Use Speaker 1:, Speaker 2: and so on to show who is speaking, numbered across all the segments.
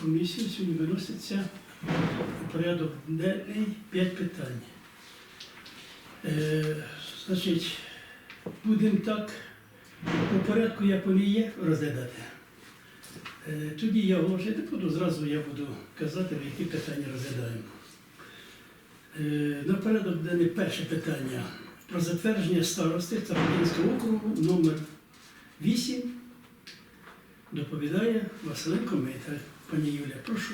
Speaker 1: Комісії сьогодні виноситься порядок денний п'ять питань. Е, значить, будемо так по порядку, як вони є, розглядати. Е, тоді я оголошувати не буду, зразу я буду казати, які питання розглядаємо. Е, на перше питання про затвердження старости Царапинського округу номер 8 доповідає Василенко Миталь. Пані Юля, прошу.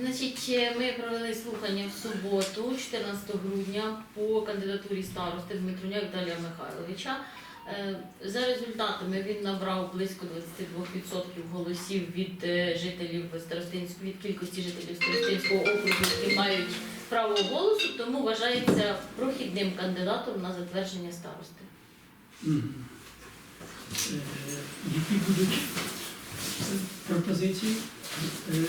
Speaker 2: Значить, е, ми провели слухання в суботу, 14 грудня, по кандидатурі старости Дмитруня Віталія Михайловича. Е, За результатами він набрав близько 22% голосів від е, жителів Старостинського від кількості жителів Старостинського округу, які мають право голосу, тому вважається прохідним кандидатом на затвердження старости.
Speaker 1: Які будуть пропозиції? Е,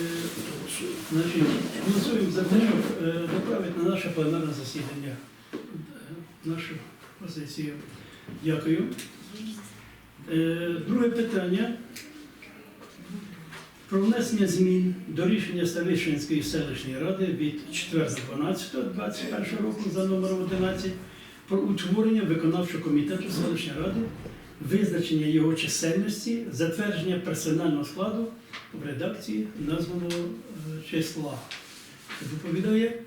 Speaker 1: Значить, голосуємо за те, щоб е, направити на наше пленарне засідання е, нашу позицію. Дякую. Друге питання. Про внесення змін до рішення Ставищенської селищної ради від 4.12.21 року за номером 11 про утворення виконавчого комітету селищної ради, визначення його чисельності, затвердження персонального складу в редакції названого е, числа. Доповідає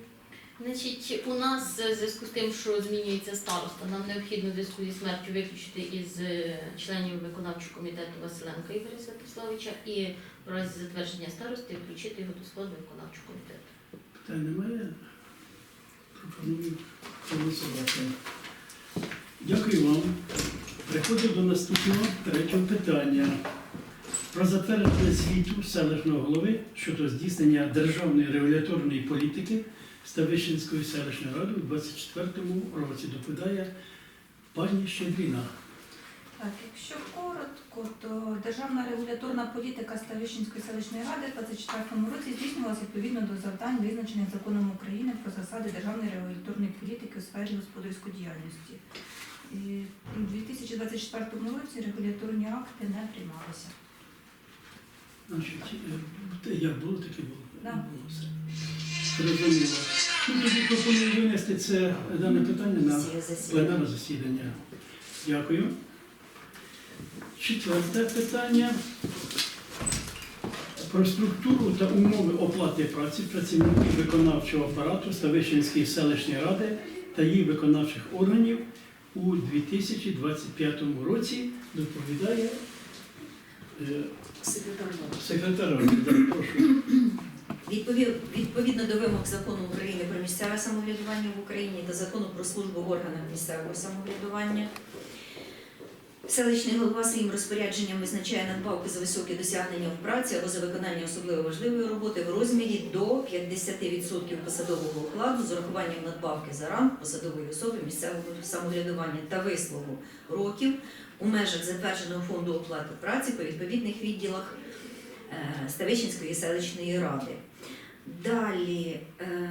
Speaker 2: Значить, у нас е, в зв'язку з тим, що змінюється староста, нам необхідно в зв'язку зі смертю виключити із е, членів виконавчого комітету Василенка Ігоря Святославича і в разі затвердження старости включити його до складу виконавчого комітету.
Speaker 1: питань немає. Пропоную голосувати. Дякую вам. Переходимо до наступного третього питання. Про затвердження звіту селищного голови щодо здійснення державної регуляторної політики Ставищенської селищної ради у 24-му році. Доповідає пані Щедріна.
Speaker 3: Так, якщо коротко, то державна регуляторна політика Ставищенської селищної ради в 24 році здійснювалася відповідно до завдань, визначених законом України про засади державної регуляторної політики у сфері господарської діяльності. У 2024 році регуляторні акти не приймалися.
Speaker 1: Значить, е, те, як було, так і було.
Speaker 3: Да.
Speaker 1: Було все. Зрозуміло. Ну, тоді пропоную винести це дане питання на пленарне засідання. Дякую. Четверте питання. Про структуру та умови оплати праці працівників виконавчого апарату Ставищенської селищної ради та її виконавчих органів у 2025 році доповідає е, секретар. ради. Так, Прошу.
Speaker 4: Відповів- Відповідно до вимог закону України про місцеве самоврядування в Україні та закону про службу в органах місцевого самоврядування. Селищний голова своїм розпорядженням визначає надбавки за високі досягнення в праці або за виконання особливо важливої роботи в розмірі до 50% посадового окладу з урахуванням надбавки за ранг посадової особи місцевого самоврядування та вислугу років у межах затвердженого фонду оплати праці по відповідних відділах е, Ставищенської селищної ради. Далі е,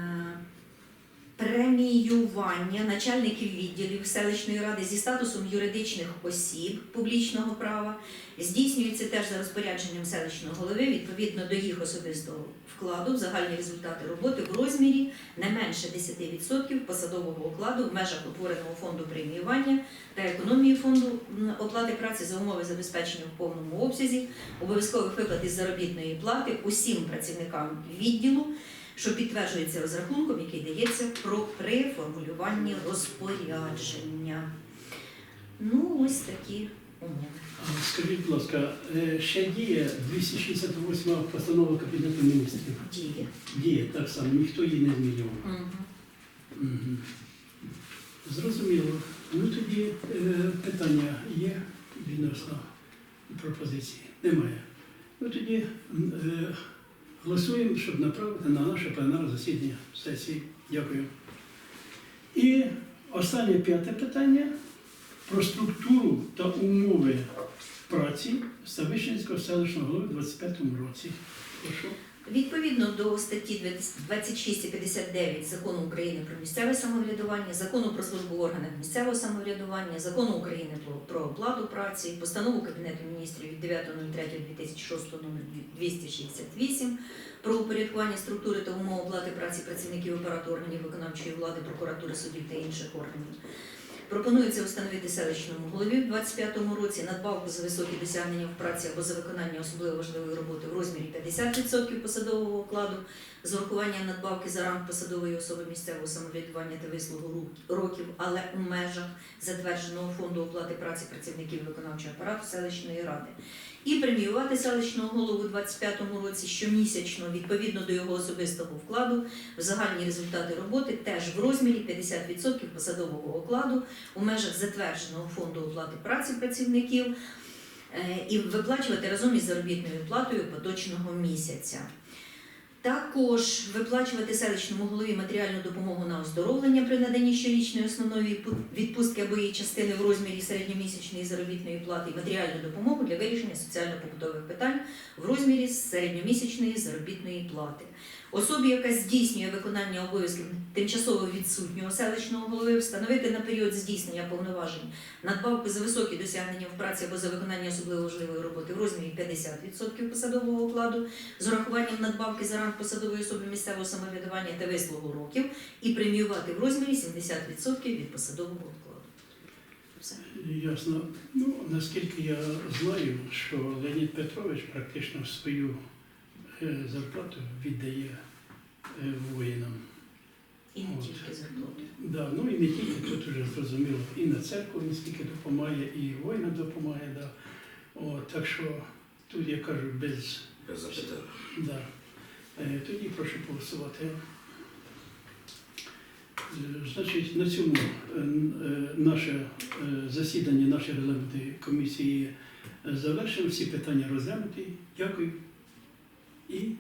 Speaker 4: преміювання начальників відділів селищної ради зі статусом юридичних осіб публічного права. Здійснюється теж за розпорядженням селищного голови відповідно до їх особистого вкладу в загальні результати роботи в розмірі не менше 10% посадового окладу в межах утвореного фонду преміювання та економії фонду оплати праці за умови забезпечення в повному обсязі обов'язкових виплат із заробітної плати усім працівникам відділу, що підтверджується розрахунком, який дається про при формулюванні розпорядження. Ну, ось такі умови.
Speaker 1: Скажіть, будь ласка, е, ще діє 268 постанова Кабінету міністрів.
Speaker 4: Діє.
Speaker 1: Діє так само, ніхто її не змінював.
Speaker 4: Мгм.
Speaker 1: Мгм. Зрозуміло. Ну тоді е, питання є відносно пропозиції? Немає. Ну тоді е, голосуємо, щоб направити на наше пленарне засідання сесії. Дякую. І останнє п'яте питання про структуру та умови праці Ставищенського селищного голови у 25 році. Прошу.
Speaker 4: Відповідно до статті 26 і 59 Закону України про місцеве самоврядування, Закону про службу в органах місцевого самоврядування, Закону України про, оплату праці, постанову Кабінету міністрів від 9.03.2006 номер 268 про упорядкування структури та умов оплати праці працівників апарату органів виконавчої влади, прокуратури, судів та інших органів. Пропонується встановити селищному голові в 25-му році надбавку за високі досягнення в праці або за виконання особливо важливої роботи в розмірі 50% посадового окладу з урахуванням надбавки за ранг посадової особи місцевого самоврядування та вислугу років, але у межах затвердженого фонду оплати праці працівників виконавчого апарату селищної ради. І преміювати селищного голову у 25-му році щомісячно відповідно до його особистого вкладу в загальні результати роботи теж в розмірі 50% посадового окладу у межах затвердженого фонду оплати праці працівників е, і виплачувати разом із заробітною платою поточного місяця. Також виплачувати селищному голові матеріальну допомогу на оздоровлення при наданні щорічної основної відпустки або її частини в розмірі середньомісячної заробітної плати і матеріальну допомогу для вирішення соціально-побутових питань в розмірі середньомісячної заробітної плати. Особі, яка здійснює виконання обов'язків тимчасово відсутнього селищного голови, встановити на період здійснення повноважень надбавку за високі досягнення в праці або за виконання особливо важливої роботи в розмірі 50% посадового окладу з урахуванням надбавки за ранг посадової особи місцевого самоврядування та вислугу років і преміювати в розмірі 70% від посадового окладу. Все.
Speaker 1: Ясно. Ну, наскільки я знаю, що Леонід Петрович практично в свою зарплату віддає е, воїнам.
Speaker 4: І не тільки зарплату.
Speaker 1: Да, ну і не тільки тут вже зрозуміло, і на церкву він скільки допомагає, і воїнам допомагає. Да. От, так що тут я кажу без.
Speaker 5: Без.
Speaker 1: Да. Е, Тоді прошу голосувати. Е, Значить, на цьому е, е, наше е, засідання нашої регламентної комісії е, завершено. Всі питання розглянуті. Дякую. І